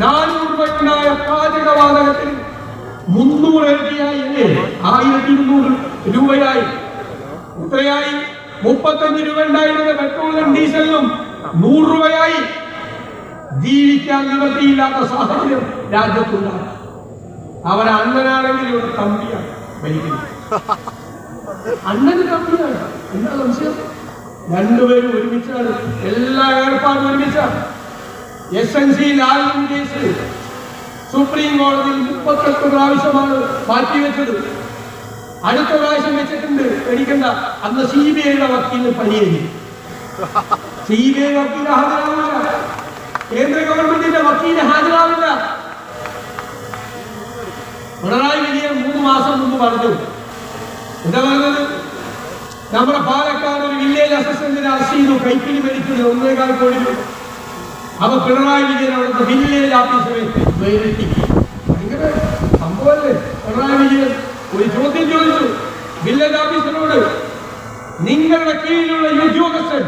നാനൂറ് രൂപയ്ക്കുണ്ടായ പാചകവാതകത്തിന് മുന്നൂറ് രൂപയായി അല്ലേ? ആയിരത്തി ഇരുന്നൂറ് രൂപയായി. എത്രയായി മുപ്പത്തഞ്ച് രൂപ ഉണ്ടായിരുന്ന പെട്രോളിനും ഡീസലിനും നൂറ് രൂപയായി. ജീവിക്കാൻ നിവൃത്തിയില്ലാത്ത സാഹചര്യം രാജ്യത്തുണ്ടാകും. അവൻ അണ്ണനാണെങ്കിൽ ഒരു തമ്പിയാണ് ഭരിക്കുന്നത് അണ്ണന് തമ്പിയാണ്. എന്താ സംശയം? രണ്ടുപേരും ഒരുമിച്ചാണ്. എല്ലാ ഏർപ്പാടും ഒരുമിച്ചാണ്. S N C Lavalin case supreme കോടതിയിൽ മുപ്പത്തെട്ട് പ്രാവശ്യമാണ് മാറ്റിവെച്ചത് അടുത്ത പ്രാവശ്യം വെച്ചിട്ടുണ്ട്. പേടിക്കണ്ട. അന്ന് സി ബി ഐയുടെ വക്കീലിന് പരിഹരി സി ബി ഐ വക്കീൽ ഹാജരാവില്ല. കേന്ദ്ര ഗവൺമെന്റിന്റെ വക്കീൽ ഹാജരാവില്ല. പിണറായി വിജയൻ മൂന്ന് മാസം മുമ്പ് പറഞ്ഞു. എന്താ പറഞ്ഞത്? നമ്മുടെ പാലക്കാട് ഒരു വില്ലേജ് അസിസ്റ്റന്റിനെ അറസ്റ്റ് ചെയ്തു. കൈപ്പിന് മേടിച്ചത് ഒന്നേകാൽ കോടി രൂപ. അപ്പൊ പിണറായി വിജയൻ അവിടുത്തെ വില്ലേജ് ഓഫീസറെ വേറിട്ടി ഭയങ്കര സംഭവല്ലേ? പിണറായി വിജയൻ ഒരു ചോദ്യം ചോദിച്ചു. വില്ലേജ് ഓഫീസറോട് നിങ്ങളുടെ കീഴിലുള്ള ഉദ്യോഗസ്ഥൻ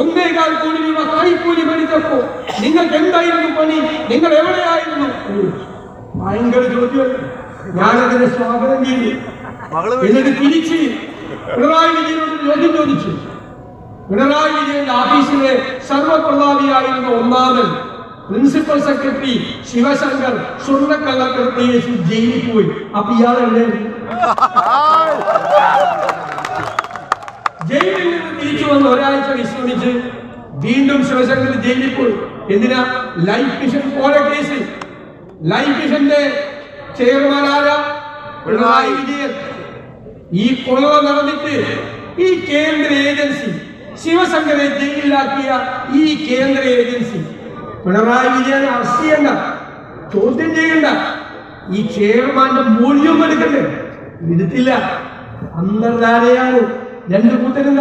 ഒന്നേകാൽ കോടി രൂപ കൈക്കൂലി മേടിച്ചപ്പോ നിങ്ങൾക്ക് എന്തായിരുന്നു പണി? നിങ്ങൾ എവിടെയായിരുന്നു. ഭയങ്കര ചോദ്യം. ഞാനതിനെ സ്വാഗതം ചെയ്തു. എന്നിട്ട് തിരിച്ച് പിണറായി വിജയനോട് ചോദ്യം ചോദിച്ചു. പിണറായി വിജയന്റെ ഓഫീസിലെ സർവപ്രതാപിയായിരുന്ന ഒന്നാമൻ പ്രിൻസിപ്പൽ സെക്രട്ടറി ശിവശങ്കർ സ്വർണക്കള്ളക്കടത്ത് കേസിൽ ജയിലിൽ പോയി അപ്പൊ ഇയാൾ എവിടെ ജയിലിൽ നിന്ന് തിരിച്ചു വന്ന് ഒരാഴ്ച വിശ്രമിച്ച് വീണ്ടും ശിവശങ്കർ ജയിലിൽ പോയി എന്തിനാ? ലൈഫ് മിഷൻ പോലെ കേസ്. ലൈഫ് മിഷന്റെ ചെയർമാനായ പിണറായി വിജയൻ. ഈ കൊള്ള നടന്നിട്ട് ഈ കേന്ദ്ര ഏജൻസി ശിവശങ്കരെ ജയിലിലാക്കിയ ഈ കേന്ദ്ര ഏജൻസി പിണറായി വിജയൻ അറസ്റ്റ് ചെയ്യണ്ട. ചോദ്യം ചെയ്യണ്ട. ഈ ചെയർമാന്റെ മൂല്യം എടുക്കണ്ടേ? എടുത്തില്ല. അന്തർധാരയാണ്. രണ്ടു കൂട്ടരും